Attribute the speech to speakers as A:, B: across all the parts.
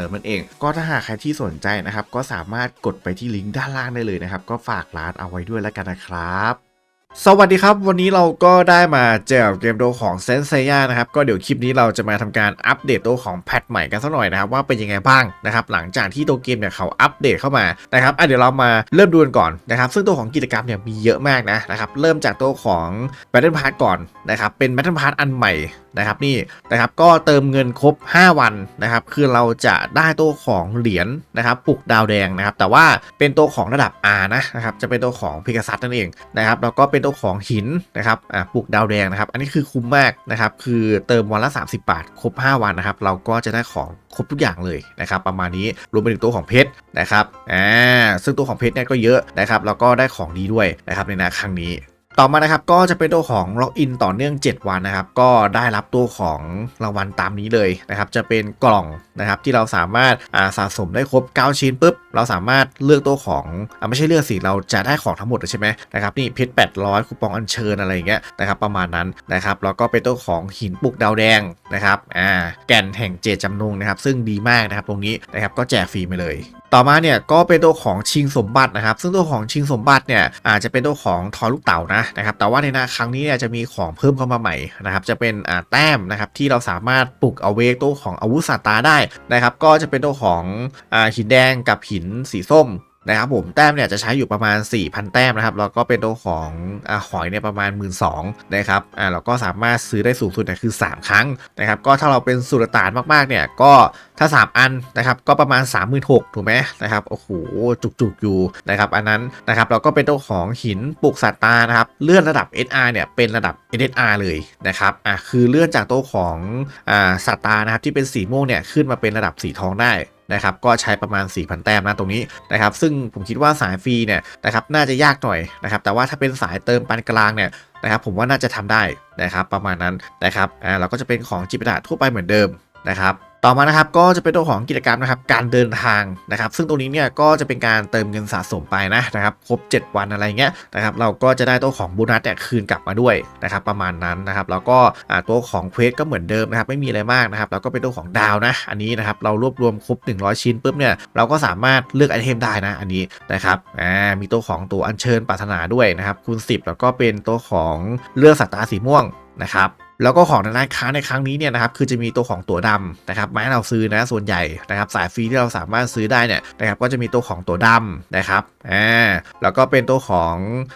A: ิมนั่นเอง ก็ถ้าหากใครที่สนใจนะครับ ก็สามารถกดไปที่ลิงก์ด้านล่างได้เลยนะครับ ก็ฝากร้านเอาไว้ด้วยแล้วกันนะครับ สวัสดีครับ วันนี้เราก็ได้มาเจอกับเกมโดของเซนเซียนะครับ ก็เดี๋ยวคลิปนี้เราจะมาทำการอัปเดตตัวของแพทใหม่กันสักหน่อยนะครับ ว่าเป็นยังไงบ้างนะครับ หลังจากที่ตัวเกมเนี่ยเขาอัปเดตเข้ามานะครับอะเดี๋ยวเรามาเริ่มดูกันก่อนนะครับ ซึ่งตัวของกิจกรรมเนี่ยมีเยอะมากนะนะครับ เริ่มจากตัวของ Battle Pass ก่อนนะครับ เป็น Battle Pass อันใหม่นะครับนี่นะครับก็เติมเงินครบ 5 วันนะครับคือเราจะได้ตัวของเหรียญนะครับปลุกดาวแดงนะครับแต่ว่าเป็นตัวของระดับ R นะนะครับจะเป็นตัวของพิกาซัสนั่นเองนะครับแล้วก็เป็นตัวของหินนะครับอ่าปลุกดาวแดงนะครับ อันนี้คือคุ้มมากนะครับคือเติมวันละ 30 บาท ครบ 5 วันนะครับ เราก็จะได้ของครบทุกอย่างเลยนะครับประมาณนี้รวมไปถึงตัวของเพชรนะครับอ่าซึ่งตัวของเพชรเนี่ยก็เยอะนะครับแล้วก็ได้ของดีด้วยนะครับในนาครั้งนี้ต่อมานะครับก็จะเป็นตัวของล็อกอินต่อเนื่อง 7 วันนะครับ ก็ได้รับตัวของรางวัลตามนี้เลยนะครับ จะเป็นกล่องนะครับที่เราสามารถอ่าสะสมได้ครบ 9 ชิ้นปุ๊บเราสามารถเลือกตัวของอ่าไม่ใช่เลือกสิเราจะได้ของทั้งหมดใช่ไหมนะครับนี่เพชร800 คูปองอัญเชิญอะไรอย่างเงี้ยนะครับประมาณนั้นนะครับแล้วก็เป็นตัวของหินปลุกดาวแดงนะครับอ่าแก่นแห่งเจตจำนงนะครับซึ่งดีมากนะครับตรงนี้นะครับก็แจกฟรีไปเลยต่อมาเนี่ยก็เป็นตัวของชิงสมบัตินะครับ ซึ่งตัวของชิงสมบัติเนี่ยอาจจะเป็นตัวของทอลูกเต่านะนะครับแต่ว่าในนาครั้งนี้เนี่ยจะมีของเพิ่มเข้ามาใหม่นะครับจะเป็นอ่าแต้มนะครับที่เราสามารถปลุกเอาเวกตัวของอาวุธสัตว์ตาได้นะครับก็จะเป็นตัวของอ่าหินแดงกับหินสีส้มนะครับผมแต้มเนี่ยจะใช้อยู่ประมาณ 4,000 แต้มนะครับแล้วก็เป็นตัวของอหอยเนี่ยประมาณ 1 2ื่นนะครับอ่าเราก็สามารถซื้อได้สูงสุดเนี่ยคือ 3 ครั้งนะครับก็ถ้าเราเป็นสุลต่านมากๆเนี่ยก็ถ้า 3 อันนะครับก็ประมาณ 36,000ถูกไหมนะครับโอ้โหจุกๆอยู่นะครับอันนั้นนะครับเราก็เป็นตัวของหินปลุกสัตว์ตานะครับเลื่อนระดับ SR เนี่ยเป็นระดับ SSR เลยนะครับอะคือเลื่อนจากตัวของอ่าสัตว์ตานะครับที่เป็นสีม่วงเนี่ยขึ้นมาเป็นระดับสีทองได้ นะครับก็ใช้ประมาณ 4,000 แต้มนะตรงนี้นะครับซึ่งผมคิดว่าสายฟรีเนี่ยนะครับน่าจะยากหน่อยนะครับแต่ว่าถ้าเป็นสายเติมปานกลางเนี่ยนะครับผมว่าน่าจะทำได้นะครับประมาณนั้นนะครับอ่าเราก็จะเป็นของจิปาถะทั่วไปเหมือนเดิมนะครับ ต่อมานะครับก็จะเป็นตัวของกิจกรรมนะครับการเดินทางนะครับ ซึ่งตรงนี้เนี่ยก็จะเป็นการเติมเงินสะสมไปนะนะครับครบ 7 วันอะไรเงี้ยนะครับเราก็จะได้ตัวของโบนัสเนี่ยคืนกลับมาด้วยนะครับประมาณนั้นนะครับแล้วก็ตัวของเควสก็เหมือนเดิมนะครับไม่มีอะไรมากนะครับแล้วก็เป็นตัวของดาวนะอันนี้นะครับเรารวบรวมครบ 100 ชิ้นปุ๊บเนี่ยเราก็สามารถเลือกไอเทมได้นะอันนี้นะครับอ่ามีตัวของตัวอัญเชิญปรารถนาด้วยนะครับคูณ10 แล้วก็เป็นตัวของเลือกสัตว์ตาสีม่วงนะครับ แล้วก็ของในร้านค้าในครั้งนี้เนี่ยนะครับคือจะมีตัวของตัวดำนะครับมาให้เราซื้อนะส่วนใหญ่นะครับสายฟรีที่เราสามารถซื้อได้เนี่ยนะครับก็จะมีตัวของตัวดำนะครับอ่าแล้วก็เป็นตัวของ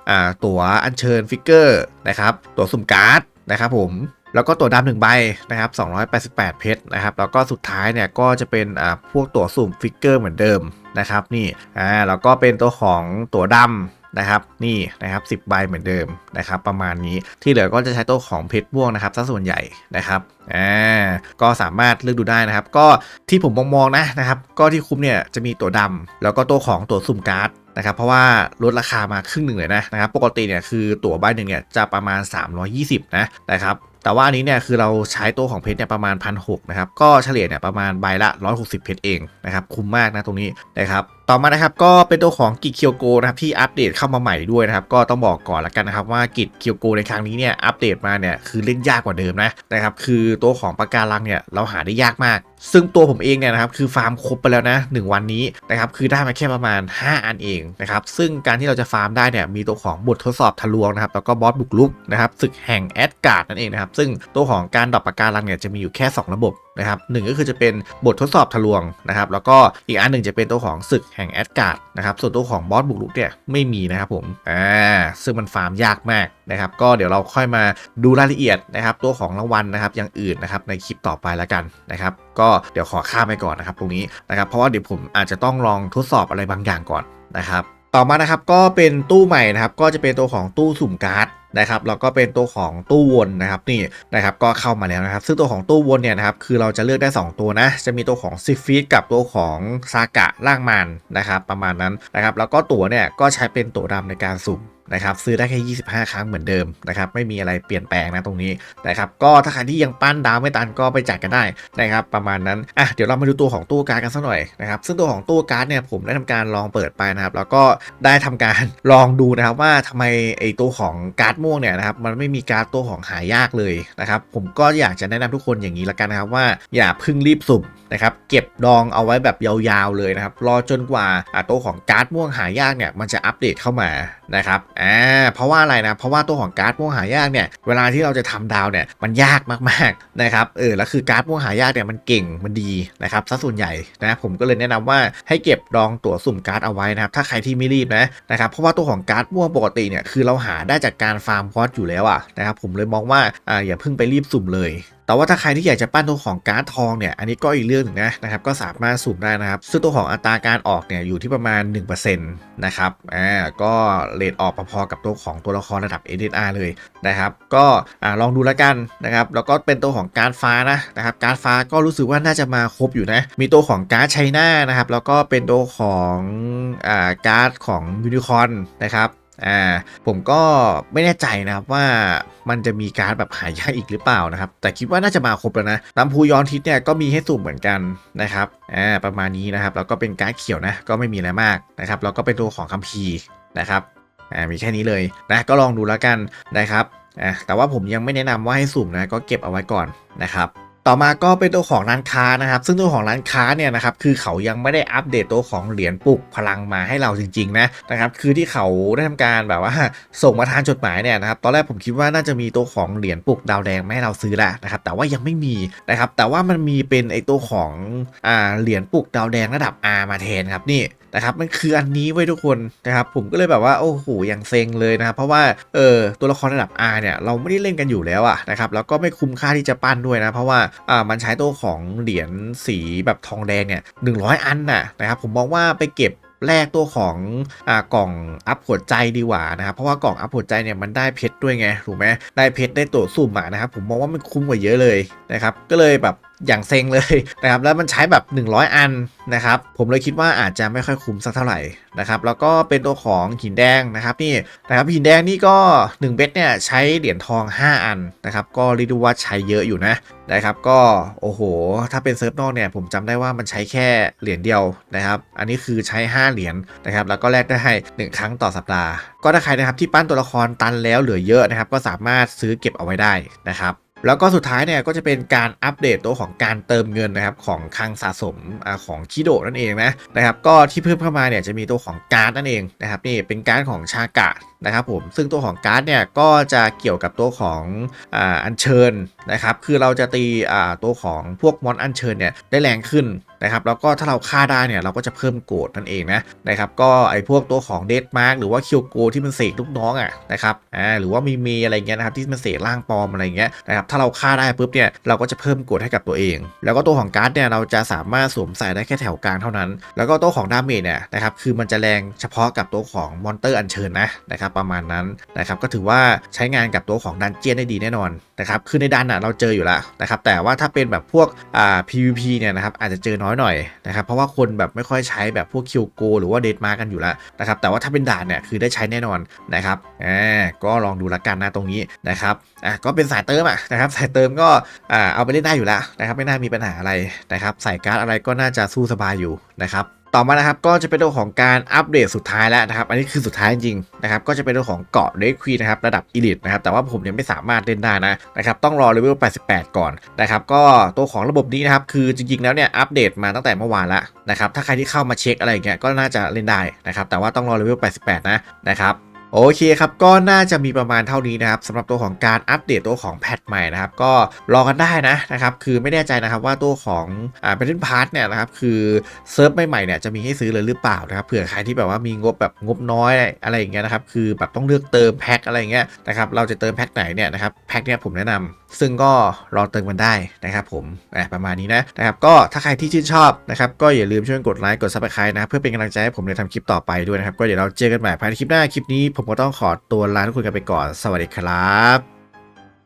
A: อ่าตัวอัญเชิญฟิกเกอร์นะครับตัวสุ่มการ์ดนะครับผมแล้วก็ตัวดำหนึ่งใบนะครับ 288 เพชรนะครับ แล้วก็สุดท้ายเนี่ยก็จะเป็นอ่าพวกตัวสุ่มฟิกเกอร์เหมือนเดิมนะครับนี่อ่าแล้วก็เป็นตัวของตัวดำ นะครับนี่นะครับ10ใบเหมือนเดิมนะครับประมาณนี้ที่เหลือก็จะใช้ตัวของเพชรม่วงนะครับซะส่วนใหญ่นะครับอ่าก็สามารถเลือกดูได้นะครับ ก็ที่ผมมองๆนะนะครับ ก็ที่คุ้มเนี่ยจะมีตัวดำแล้วก็ตัวของตัวสุ่มการ์ดนะครับเพราะว่าลดราคามาครึ่งหนึ่งเลยนะนะครับปกติเนี่ยคือตั๋วใบหนึ่งเนี่ยจะประมาณ 320นะนะครับแต่ว่าอันนี้เนี่ยคือเราใช้ตัวของเพชรเนี่ยประมาณ1,600นะครับก็เฉลี่ยเนี่ยประมาณใบละ 160 เพชรเองนะครับคุ้มมากนะตรงนี้นะครับ ต่อมานะครับก็เป็นตัวของกิจเคียวโกนะครับที่อัปเดตเข้ามาใหม่ด้วยนะครับก็ต้องบอกก่อนละกันนะครับว่ากิจเคียวโกในครั้งนี้เนี่ยอัปเดตมาเนี่ยคือเล่นยากกว่าเดิมนะนะครับคือตัวของปากการังเนี่ยเราหาได้ยากมาก ซึ่งตัวผมเองเนี่ยนะครับคือฟาร์มครบไปแล้วนะ 1 วันนี้นะครับคือได้มาแค่ประมาณ 5 อันเองนะครับซึ่งการที่เราจะฟาร์มได้เนี่ยมีตัวของบททดสอบทะลวงนะครับแล้วก็บอสบุกลุกนะครับศึกแห่งแอดการ์ดนั่นเองนะครับซึ่งตัวของการดรอปปากการังเนี่ยจะมีอยู่แค่ 2 ระบบนะครับหก็คือจะเป็นบททดสอบทะลวงนะครับแล้วก็อีกอันหนึ่งจะเป็นตัวของศึกแห่งแอดการ์ดนะครับส่วนตัวของบอสบุกลุกเนี่ยไม่มีนะครับผมอ่าซึ่งมันฟาร์มยากมากนะครับก็เดี๋ยวเราค่อยมาดูรายละเอียดนะครับตัวของรางวัลนะครับอย่างอื่นนะครับในคลิปต่อไปแล้วกันนะครับก็เดี๋ยวขอข้ามไปก่อนนะครับตรงนี้นะครับเพราะว่าเดี๋ยวผมอาจจะต้องลองทดสอบอะไรบางอย่างก่อนนะครับ ต่อมานะครับก็เป็นตู้ใหม่นะครับก็จะเป็นตัวของตู้สุ่มการ์ดนะครับแล้วก็เป็นตัวของตู้วนนะครับนี่นะครับก็เข้ามาแล้วนะครับ ซึ่งตัวของตู้วนเนี่ยนะครับคือเราจะเลือกได้ 2 ตัวนะจะมีตัวของซิฟีดกับตัวของซากะล่างมันนะครับประมาณนั้นนะครับแล้วก็ตั๋วเนี่ยก็ใช้เป็นตั๋วดำในการสุ่ม นะครับซื้อได้แค่ 25 ครั้งเหมือนเดิมนะครับไม่มีอะไรเปลี่ยนแปลงนะตรงนี้นะครับก็ถ้าใครที่ยังปั้นดาวไม่ตันก็ไปจัดกันได้นะครับประมาณนั้นอะเดี๋ยวเรามาดูตัวของตู้การ์ดกันสักหน่อยนะครับซึ่งตัวของตู้การ์ดเนี่ยผมได้ทำการลองเปิดไปนะครับแล้วก็ได้ทำการลองดูนะครับว่าทำไมไอ้ตัวของการ์ดม่วงเนี่ยนะครับมันไม่มีการ์ดตัวของหายากเลยนะครับผมก็อยากจะแนะนำทุกคนอย่างนี้ละกันนะครับว่าอย่าเพึ่งรีบสุ่มนะครับเก็บดองเอาไว้แบบยาวๆเลยนะครับรอจนกว่าอะตัวของการ์ดม่วงหายากเนี่ยมันจะอัปเดตเข้ามานะครับอ่าเพราะว่าอะไรนะ เพราะว่าตัวของการ์ดม่วงหายากเนี่ยเวลาที่เราจะทำดาวเนี่ยมันยากมากๆนะครับเออแล้วคือการ์ดม่วงหายากเนี่ยมันเก่งมันดีนะครับซะส่วนใหญ่นะผมก็เลยแนะนำว่าให้เก็บดองตั๋วสุ่มการ์ดเอาไว้นะครับถ้าใครที่ไม่รีบนะนะครับเพราะว่าตัวของการ์ดม่วงปกติเนี่ยคือเราหาได้จากการฟาร์มคอสอยู่แล้วอะนะครับผมเลยมองว่าอ่าอย่าเพิ่งไปรีบสุ่มเลย แต่ว่าถ้าใครที่อยากจะปั้นตัวของการ์ดทองเนี่ย อันนี้ก็อีกเรื่องหนึ่งนะนะครับ ก็สามารถสุ่มได้นะครับ ซึ่งตัวของอัตราการออกเนี่ยอยู่ที่ประมาณ 1%นะครับ อ่า ก็เลทออกพอๆกับตัวของตัวละครระดับ SDR เลยนะครับ ก็อ่าลองดูแล้วกันนะครับ แล้วก็เป็นตัวของการ์ดฟ้านะนะครับ การ์ดฟ้าก็รู้สึกว่าน่าจะมาครบอยู่นะ มีตัวของการ์ดไชน่านะครับ แล้วก็เป็นตัวของอ่าการ์ดของยูนิคอนนะครับ อ่าผมก็ไม่แน่ใจนะครับว่ามันจะมีการแบบหายากอีกหรือเปล่านะครับ แต่คิดว่าน่าจะมาครบแล้วนะลำพูย้อนทิศเนี่ยก็มีให้สุ่มเหมือนกันนะครับอ่าประมาณนี้นะครับแล้วก็เป็นการดเขียวนะก็ไม่มีอะไรมากนะครับแล้วก็เป็นตัวของคัมภีร์นะครับอ่ามีแค่นี้เลยนะก็ลองดูแล้วกันนะครับอ่าแต่ว่าผมยังไม่แนะนำว่าให้สุ่มนะก็เก็บเอาไว้ก่อนนะครับ ต่อมาก็เป็นตัวของร้านค้านะครับ ซึ่งตัวของร้านค้าเนี่ยนะครับคือเขายังไม่ได้อัปเดตตัวของเหรียญปลุกพลังมาให้เราจริงๆนะนะครับคือที่เขาได้ทำการแบบว่าส่งมาทางจดหมายเนี่ยนะครับตอนแรกผมคิดว่าน่าจะมีตัวของเหรียญปลุกดาวแดงมาให้เราซื้อแหละนะครับแต่ว่ายังไม่มีนะครับแต่ว่ามันมีเป็นไอตัวของอ่าเหรียญปลุกดาวแดงระดับ R มาแทนครับนี่ นะครับมันคืออันนี้ไว้ทุกคนนะครับผมก็เลยแบบว่าโอ้โหอย่างเซ็งเลยนะครับเพราะว่าเออตัวละครระดับ R เนี่ยเราไม่ได้เล่นกันอยู่แล้วอะนะครับแล้วก็ไม่คุ้มค่าที่จะปั้นด้วยนะ เพราะว่าอ่ามันใช้ตัวของเหรียญสีแบบทองแดงเนี่ย100อันน่ะนะครับผมมองว่าไปเก็บแลกตัวของอ่ากล่องอัพหัวใจดีกว่านะครับเพราะว่ากล่องอัพหัวใจเนี่ยมันได้เพชรด้วยไงถูกไหมได้เพชรได้ตัวสุ่มอะนะครับผมมองว่ามันคุ้มกว่าเยอะเลยนะครับก็เลยแบบอย่างเซ็งเลยนะครับแล้วมันใช้แบบ 100 อันนะครับผมเลยคิดว่าอาจจะไม่ค่อยคุ้มสักเท่าไหร่นะครับแล้วก็เป็นตัวของหินแดงนะครับนี่นะครับหินแดงนี่ก็ 1 เบ็ดเนี่ยใช้เหรียญทอง 5 อันนะครับก็เรียกได้ว่าใช้เยอะอยู่นะนะครับก็โอ้โห ถ้าเป็นเซิร์ฟนอกเนี่ยผมจำได้ว่ามันใช้แค่เหรียญเดียวนะครับอันนี้คือใช้ 5 เหรียญนะครับแล้วก็แลกได้1ครั้งต่อสัปดาห์ ก็ถ้าใครนะครับที่ปั้นตัวละครตันแล้วเหลือเยอะนะครับก็สามารถซื้อเก็บเอาไว้ได้นะครับ แล้วก็สุดท้ายเนี่ยก็จะเป็นการอัปเดตตัวของการเติมเงินนะครับของคลังสะสมอของคิโดนั่นเองนะนะครับก็ที่เพิ่มเข้ามาเนี่ยจะมีตัวของการ์ดนั่นเองนะครับนี่เป็นการ์ดของชากะนะครับผมซึ่งตัวของการ์ดเนี่ยก็จะเกี่ยวกับตัวของอ,อัญเชิญนะครับคือเราจะตีตัวของพวกมอนอัญเชิญเนี่ยได้แรงขึ้นนะครับแล้วก็ถ้าเราฆ่าได้เนี่ยเราก็จะเพิ่มโกดนั่นเองนะนะครับก็ไอ้พวกตัวของเดดมาร์กหรือว่าคิวโกที่มันเสกลูกน้องอะนะครับอ่าหรือว่ามีมีอะไรเงี้ยนะครับที่มันเสกร่างปลอมอะไรเงี้ยนะครับถ้าเราฆ่าได้ปุ๊บเนี่ยเราก็จะเพิ่มโกดให้กับตัวเอง แล้วก็ตัวของการ์ดเนี่ยเราจะสามารถสวมใส่ได้แค่แถวกลางเท่านั้น แล้วก็ตัวของดาเมจเนี่ยนะครับคือมันจะแรงเฉพาะกับตัวของมอนเตอร์อัญเชิญนะนะครับประมาณนั้นนะครับก็ถือว่าใช้งานกับตัวของดันเจียนได้ดีแน่นอนนะครับคือในดันอะเราเจออยู่แล้วนะครับแต่ว่าถ้าเป็นแบบพวกอ่า PVP เนี่ยนะครับอาจจะเจอน้อยหน่อยนะครับ เพราะว่าคนแบบไม่ค่อยใช้แบบพวกคิวโกหรือว่าเดทมากันอยู่แล้วนะครับ แต่ว่าถ้าเป็นด่านเนี่ยคือได้ใช้แน่นอนนะครับอ่าก็ลองดูละกันนะตรงนี้นะครับอะก็เป็นสายเติมอะนะครับสายเติมก็อ่าเอาไปเล่นได้อยู่แล้วนะครับ ไม่น่ามีปัญหาอะไรนะครับใส่การ์ดอะไรก็น่าจะสู้สบายอยู่นะครับ ต่อมานะครับก็จะเป็นเรื่องของการอัปเดตสุดท้ายแล้วนะครับ อันนี้คือสุดท้ายจริงๆนะครับก็จะเป็นเรื่องของเกาะเรดควีนะครับระดับอีลิทนะครับแต่ว่าผมยังไม่สามารถเล่นได้นะนะครับต้องรอเลเวล 88 ก่อนนะครับก็ตัวของระบบนี้นะครับคือจริงๆแล้วเนี่ยอัปเดตมาตั้งแต่เมื่อวานแล้วนะครับถ้าใครที่เข้ามาเช็คอะไรอย่างเงี้ยก็น่าจะเล่นได้นะครับแต่ว่าต้องรอเลเวล 88 นะนะครับ โอเคครับ ก็น่าจะมีประมาณเท่านี้นะครับสำหรับตัวของการอัปเดตตัวของแพทใหม่นะครับ ก็รอกันได้นะนะครับ คือไม่แน่ใจนะครับว่าตัวของอ่าเป็นพาร์ทเนี่ยนะครับ คือเซิร์ฟใหม่ๆเนี่ยจะมีให้ซื้อเลยหรือเปล่านะครับเผื่อใครที่แบบว่ามีงบแบบงบน้อยอะไรอย่างเงี้ยนะครับ คือแบบต้องเลือกเติมแพ็คอะไรอย่างเงี้ยนะครับ เราจะเติมแพ็คไหนเนี่ยนะครับแพ็คเนี่ยผมแนะนำซึ่งก็รอเติมกันได้นะครับผมอะประมาณนี้นะนะครับก็ถ้าใครที่ชื่นชอบนะครับก็อย่าลืมช่วยกดไลค์กดซับสไครต์นะเพื่อเป็นกำลังใจให้ผมในทำคลิปต่อไปด้วยนะครับก็เดี๋ยวเราเจอกันใหม่ภายในคลิปหน้าคลิปนี้ผมผมก็ต้องขอตัวลาทุกคนกันไปก่อน สวัสดีครับ